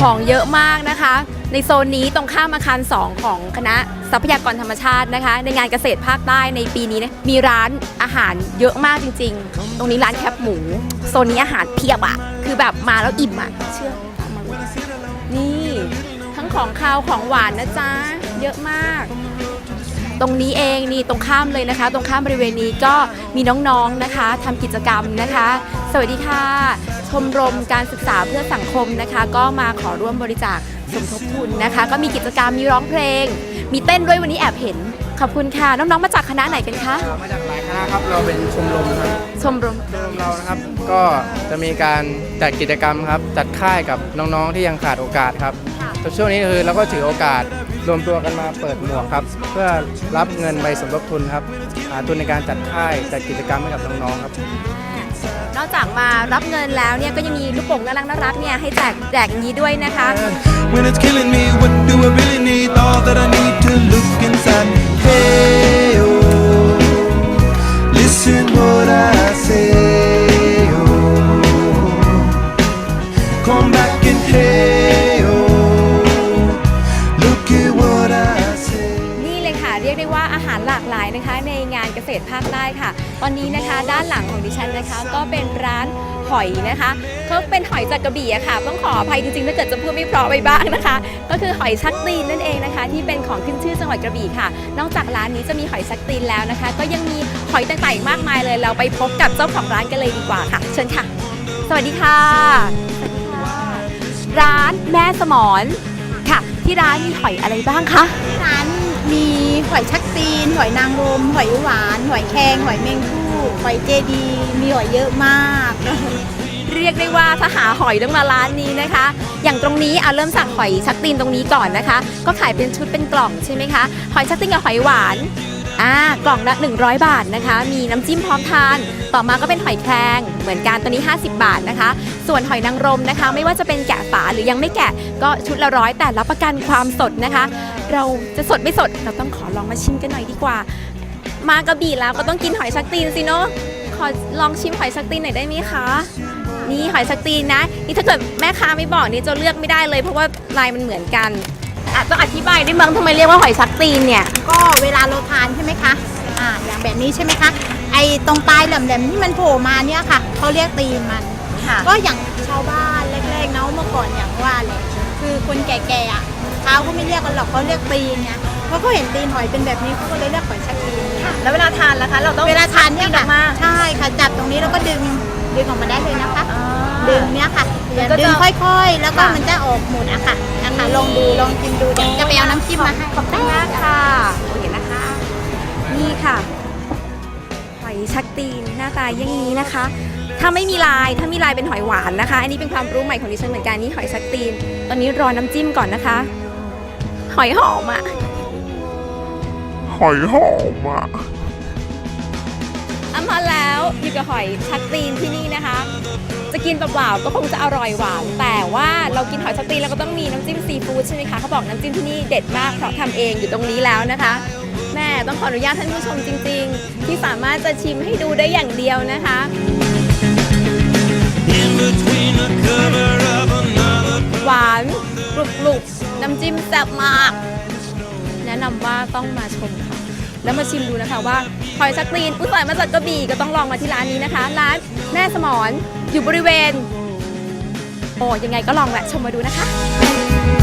ของเยอะมากนะคะ ในโซนนี้ตรงข้ามอาคาร 2 ของคณะทรัพยากรธรรมชาตินะคะ ในงานเกษตรภาคใต้ในปีนี้นะมีร้านอาหารเยอะมากจริง ๆ ตรงนี้ร้านแคบหมู โซนนี้อาหารเพียบอะคือแบบมาแล้วอิ่มอะเชื่อมานี่ทั้งของคาวของหวานนะจ๊ะเยอะมากตรงนี้เองนี่ตรงข้ามเลยนะคะ ตรงข้ามบริเวณนี้ก็มีน้องๆนะคะทำกิจกรรมนะคะ สวัสดีค่ะ ชมรมการศึกษาเพื่อสังคมนะคะ ก็มาขอร่วมบริจาคสมทบทุนนะคะ ก็มีกิจกรรมมีร้องเพลง มีเต้นด้วยวันนี้แอบเห็น ขอบคุณค่ะ น้องๆมาจากคณะไหนกันคะมาจากหลายคณะครับเราเป็นชมรมครับชมรมชมรมเรานะครับ ก็จะมีการจัดกิจกรรมครับจัดค่ายกับน้องๆที่ยังขาดโอกาสครับแต่ช่วงนี้คือเราก็ถือโอกาสรวมตัวกันมาเปิดหมวกครับ เพื่อรับเงินใบสมทบทุนครับหาทุนในการจัดค่ายจัดกิจกรรมให้กับน้องๆครับ นอกจากมารับเงินแล้วเนี่ยก็ยังมีลูกโป่งน่ารักน่ารักเนี่ยให้แจกแจกอย่างนี้ด้วยนะคะ When it's killing me, what do I really need? All the ได้ว่าอาหารหลากหลายนะคะ ในงานเกษตรภาคใต้ค่ะ ตอนนี้นะคะด้านหลังของดิฉันนะคะ ก็เป็นร้านหอยนะคะเขาเป็นหอยจากกระบี่อะค่ะ ต้องขออภัยจริงๆถ้าเกิดจะพูดไม่เพราะไปบ้างนะคะ ก็คือหอยชักตีนนั่นเองนะคะ ที่เป็นของขึ้นชื่อจังหวัดกระบี่ค่ะ นอกจากร้านนี้จะมีหอยชักตีนแล้วนะคะ ก็ยังมีหอยต่างๆอีกมากมายเลย เราไปพบกับเจ้าของร้านกันเลยดีกว่าค่ะ เชิญค่ะ สวัสดีค่ะ สวัสดีค่ะ ร้านแม่สมอนค่ะ ที่ร้านมีหอยอะไรบ้างคะ ร้าน มีหอยชักตีน หอยนางรมหอยหวาน หอยแครงหอยเมงคู่หอยเจดี มีหอยเยอะมาก เรียกได้ว่าถ้าหาหอยต้องมาร้านนี้นะคะ อย่างตรงนี้เอาเริ่มสั่งหอยชักตีนตรงนี้ก่อนนะคะ ก็ขายเป็นชุดเป็นกล่องใช่ไหมคะ หอยชักตีนกับหอยหวาน อ่ากล่องละ 100 บาทนะคะ มีน้ำจิ้มพร้อมทาน ต่อมาก็เป็นหอยแครงเหมือนกันตัวนี้ 50 บาทนะคะ ส่วนหอยนางรมนะคะ ไม่ว่าจะเป็นแกะฝาหรือยังไม่แกะก็ชุดละร้อยแต่รับประกันความสดนะคะ เราจะสดไม่สดเราต้องขอลองมาชิมกันหน่อยดีกว่า มากระบี่แล้วก็ต้องกินหอยชักตีนสิเนาะขอลองชิมหอยชักตีนหน่อยได้ไหมคะนี่หอยชักตีนนะ นี่ถ้าเกิดแม่ค้าไม่บอกนี่จะเลือกไม่ได้เลย เพราะว่าลายมันเหมือนกัน อะต้องอธิบายได้มั้งทำไมเรียกว่าหอยชักตีนเนี่ย ก็เวลาเราทานใช่ไหมคะอ่าอย่างแบบนี้ใช่ไหมคะ ไอ้ตรงปลายแหลมๆที่มันโผล่มาเนี่ยค่ะเขาเรียกตีนมัน ค่ะ ก็อย่างชาวบ้านแรกๆเนาะเมื่อก่อนอย่างว่าเลยคือคนแก่ๆอะเขาก็ไม่เรียกกันหรอกเขาเรียกตีนไงเพราะเขาเห็นตีนหอยเป็นแบบนี้เขาก็เลยเรียกหอยชักตีนแล้วเวลาทานล่ะคะ เราต้องเวลาทานเนี่ยออกค่ะมาใช่ค่ะจับตรงนี้แล้วก็ดึงดึงออกมาได้เลยนะคะ ดึดึงงเนี้ยค่ะ อย่าก็จะดึงค่อยๆ แล้วก็ค่ะมันจะออกหมดอะค่ะนะคะลองดูลองกินดูเดี๋ยวจะไปเอาน้ำจิ้มมาให้ขอบคุณมากค่ะเห็นนะคะ นี่ค่ะหอยชักตีนหน้าตาอย่างนี้นะคะ ถ้าไม่มีลายถ้ามีลายเป็นหอยหวานนะคะ อันนี้เป็นความรู้ใหม่ของดิฉันเหมือนกันนี่หอยชักตีน ตอนนี้รอน้ำจิ้มก่อนนะคะ หอยหอมอะหอยหอมอะอามาแล้วอยู่กับหอยชักตีนที่นี่นะคะจะ กินเปล่าๆก็คงจะอร่อยหวาน แต่ว่าเรากินหอยชักตีนเราก็ต้องมีน้ำจิ้มซีฟู้ดใช่ไหมคะเขาบอกน้ำจิ้มที่นี่เด็ดมากเพราะทำเองอยู่ตรงนี้แล้วนะคะแม่ต้องขออนุญาตท่านผู้ชมจริง ๆ ที่สามารถจะชิมให้ดูได้อย่างเดียวนะคะ หวานกรุบกรุบน้ำจิ้มแซ่บมาก แนะนำว่าต้องมาชมค่ะ แล้วมาชิมดูนะคะว่าหอยชักตีนอุ้ยสายมาจากกระบี่ก็ต้องลองมาที่ร้านนี้นะคะ ร้านแม่สมอน อยู่บริเวณ โอ้ยังไงก็ลองแวะชมมาดูนะคะ